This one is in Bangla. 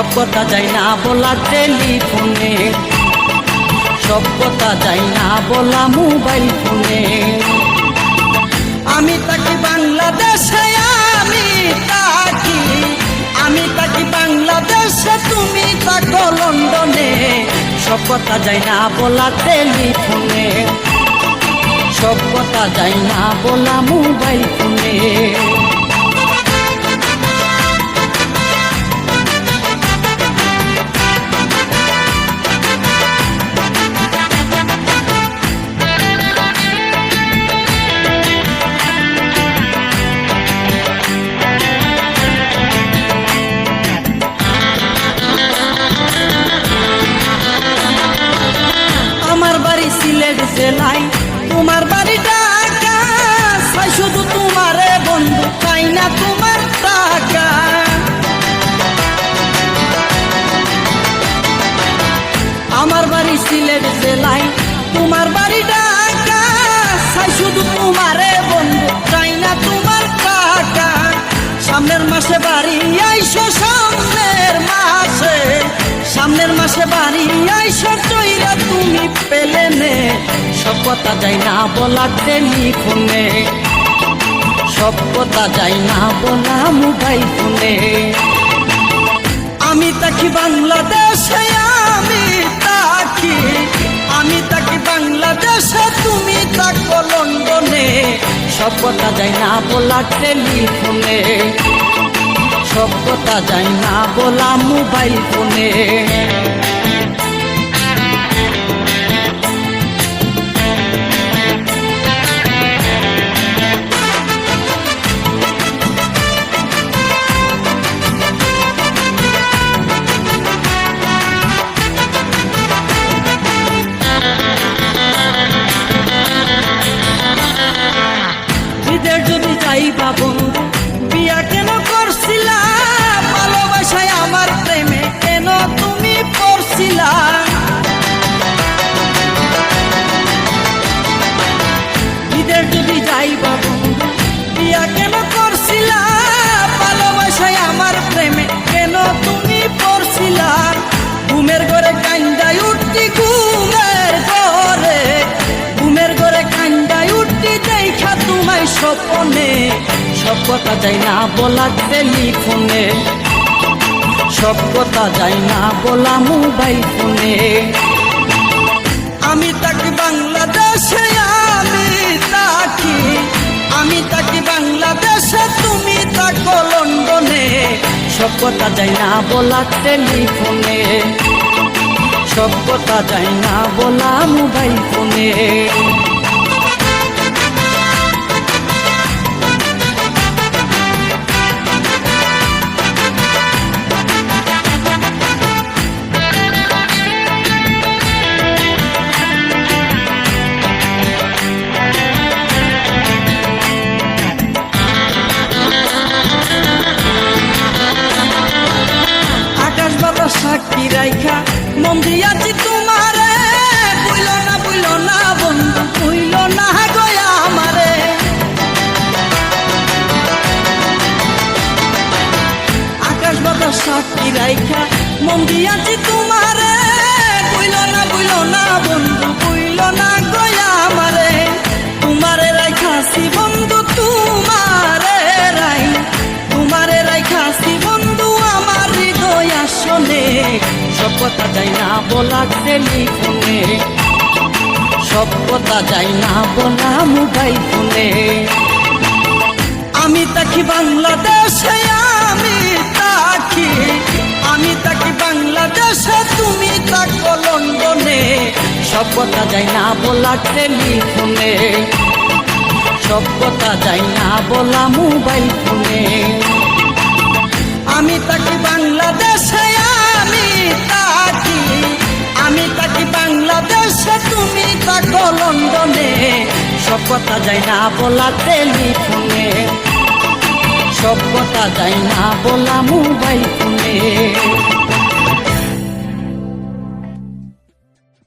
সব কথা যায় না বলা টেলিফোনে। সব কথা যায় না বলা মোবাইল ফোনে। আমি তাকি বাংলাদেশে, আমি তাকি আমি তাকি বাংলাদেশে, তুমি থাকো লন্ডনে। সব কথা যায় না বলা টেলিফোনে। সব কথা যায় না বলা মোবাইল ফোনে। জেলায় তোমার বাড়ি ঢাকা চাই শুধু তোমারে বন্ধু চাই না তোমার টাকা। আমার বাড়ি সিলেট জেলায় তোমার বাড়ি ঢাকা চাই শুধু তোমারে বন্ধু চাই না তোমার টাকা। সামনের মাসে বাড়ি আইসো, সামনের মাসে সামনের মাসে বাড়ি আইসো। সব কথা যাই না বলা টেলিফোনে। সব কথা যাই না বলা মোবাইল ফোনে। আমি তাকি বাংলাদেশে, আমি তাকি আমি তাকি বাংলাদেশে, তুমি থাকো লন্ডনে। সব কথা যাই না বলা টেলিফোনে। সব কথা যাই না বলা মোবাইল ফোনে। babu. স্বপনে, সব কথা যাই না বলা টেলিফোনে। সব কথা যাই না বলা মোবাইল ফোনে। আমি তাকে বাংলাদেশে আমি তাকি আমি তাকি বাংলাদেশে তুমি থাকো লন্ডনে। সব কথা যাই না বলা টেলিফোনে। সব কথা যাই না বলা মোবাইল ফোনে। সাক্ষী রাইখা, মন দিয়াছি তোমারে। বুইল না বুইল না বন্ধু, বুইল না গয়া আমারে। আকাশ বাতাস সাক্ষী রাইখা, মন দিয়াছি তোমারে। বুইল না বুইল না বন্ধু কথা যাই না বলা টেলিফোনে সব কথা যাই না বলা মোবাইল ফোনে। আমি তাকি বাংলাদেশে, আমি তাকি আমি তাকি বাংলাদেশে, তুমি থাকো লন্ডনে। সব কথা যাই না বলা টেলিফোনে সব কথা যাই না বলা মোবাইল ফোনে। আমি তাকি সব কথা যাই না বলা টেলিফোনে সব কথা যাই না বলা মোবাইল ফোনে